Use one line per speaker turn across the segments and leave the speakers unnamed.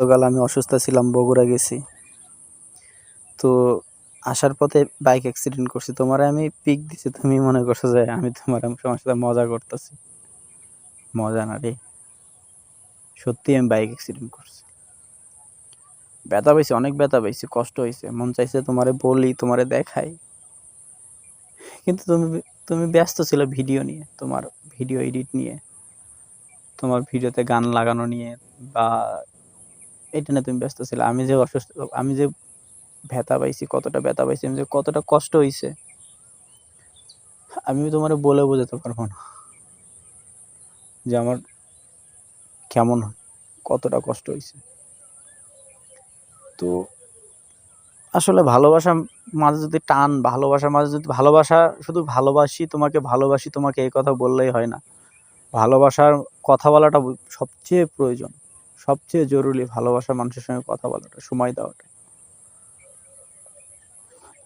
গতকাল আমি অসুস্থ ছিলাম, বগুড়া গেছি। তো আসার পথে বাইক অ্যাক্সিডেন্ট করছি। তোমার আমি পিক দিছি, তুমি মনে করছ যে আমি তোমার তোমার সাথে মজা করতেছি। মজা না রে। সত্যি আমি বাইক অ্যাক্সিডেন্ট করছি। ব্যথা পাইছি, অনেক ব্যথা পাইছি, কষ্ট হয়েছে মন চাইছে তোমারে বলি, তোমারে দেখাই। কিন্তু তুমি তুমি ব্যস্ত ছিল ভিডিও নিয়ে, তোমার ভিডিও এডিট নিয়ে। তোমার ভিডিওতে গান লাগানো নিয়ে বা এটা নিয়ে তুমি ব্যস্ত ছিলে। আমি যে অসুস্থ, আমি যে ব্যথা পাইছি, কতটা ব্যথা পাইছি, আমি যে কতটা কষ্ট হয়েছে আমি তোমার বলে বোঝাতে পারব না। যে আমার কেমন, কতটা কষ্ট হয়েছে তো আসলে ভালোবাসা মাঝে যদি টান, ভালোবাসার মাঝে যদি ভালোবাসা, শুধু ভালোবাসি তোমাকে ভালোবাসি তোমাকে এই কথা বললেই হয় না। ভালোবাসার কথা বলাটা সবচেয়ে প্রয়োজন। সবচেয়ে জরুরি ভালোবাসার মানুষের সঙ্গে কথা বলাটা, সময় দেওয়াটা।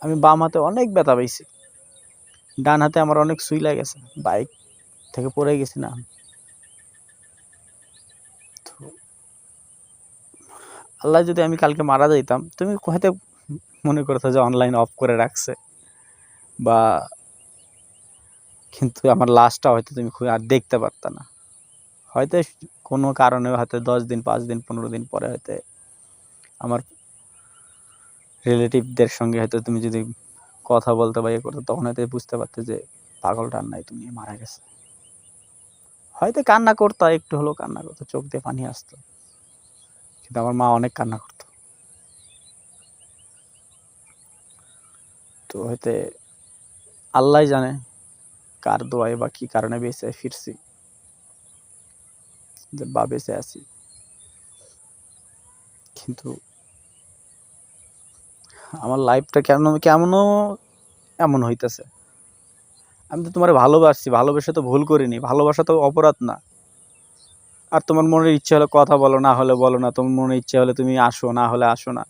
আমি বাম হাতে অনেক ব্যথা পাইছি। ডান হাতে আমার অনেক সুই গেছে বাইক থেকে পড়ে গেছি না। আল্লাহ যদি আমি কালকে মারা যাইতাম, তুমি হয়তো মনে করতো যে অনলাইন অফ করে রাখছে। বা কিন্তু আমার লাশটা হয়তো তুমি খুব আর দেখতে পারত না। হয়তো কোনো কারণে হয়তো দশ দিন, পাঁচ দিন, পনেরো দিন পরে হয়তো আমার রিলেটিভদের সঙ্গে হয়তো তুমি যদি কথা বলতে বা ইয়ে করতো, তখন হয়তো বুঝতে পারতে যে পাগলটা আর নাই, তুমি মারা গেছে। হয়তো কান্না করতো, একটু হলেও কান্না করতো, চোখ দিয়ে পানি আসতো। কিন্তু আমার মা অনেক কান্না করতো। তো হয়তো আল্লাহ জানে কার দোয়ায় বা কি কারণে বেঁচে ফিরছি। বা বেঁচে আছি। কিন্তু আমার লাইফটা কেমন, কেমনও এমন হইতেছে। আমি তো তোমার ভালোবাসছি, ভালোবেসে তো ভুল করিনি, ভালোবাসা তো অপরাধ না। আর তোমার মনের ইচ্ছে হলে কথা বলো, না হলে বলো না, তোমার মনের ইচ্ছে হলে তুমি আসো, না হলে আসো না।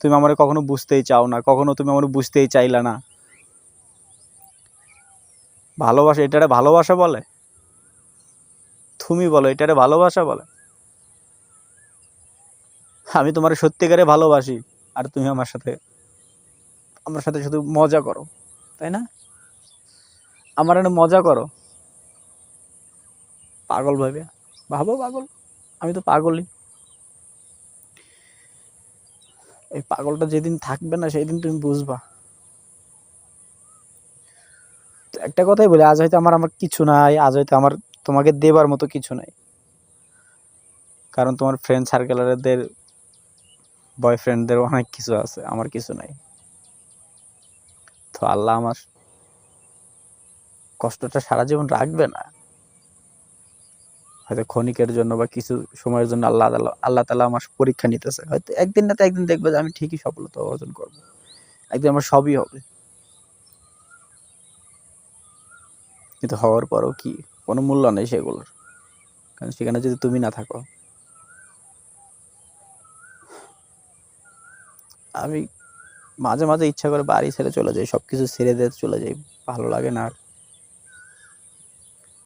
তুমি আমার কখনো বুঝতেই চাও না, কখনো তুমি আমার বুঝতেই চাইলা না। ভালোবাসা, এটারে ভালোবাসা বলে? তুমি বলো, এটারে ভালোবাসা বলে। আমি তোমার সত্যিকারে ভালোবাসি, আর তুমি আমার সাথে আমার সাথে শুধু মজা করো, তাই না? আমার মজা করো। পাগল ভাবে ভাবো পাগল, আমি তো পাগলই। এই পাগলটা যেদিন থাকবে না সেই দিন তুমি বুঝবা। একটা কথাই বলি, আজ হয়তো আমার আমার কিছু নাই, আজ হয়তো আমার তোমাকে দেবার মতো কিছু নাই। কারণ তোমার ফ্রেন্ড সার্কেলারদের বয়ফ্রেন্ডদের অনেক কিছু আছে, আমার কিছু নাই। তো আল্লাহ আমার কষ্টটা সারা জীবন রাখবে না। হয়তো ক্ষণিকের জন্য বা কিছু সময়ের জন্য আল্লাহ তালা- আল্লাহ তালা আমার পরীক্ষা নিতেছে। হয়তো একদিন না তো একদিন দেখবে যে আমি ঠিকই সফলতা অর্জন করব। একদিন আমার সবই হবে। কিন্তু হওয়ার পরও কি? কোনো মূল্য নেই সেগুলোর। কারণ সেখানে যদি তুমি না থাকো, আমি মাঝে মাঝে ইচ্ছা করে বাড়ি ছেড়ে চলে যাই সব কিছু ছেড়ে দিয়ে চলে যাই, ভালো লাগে না আর।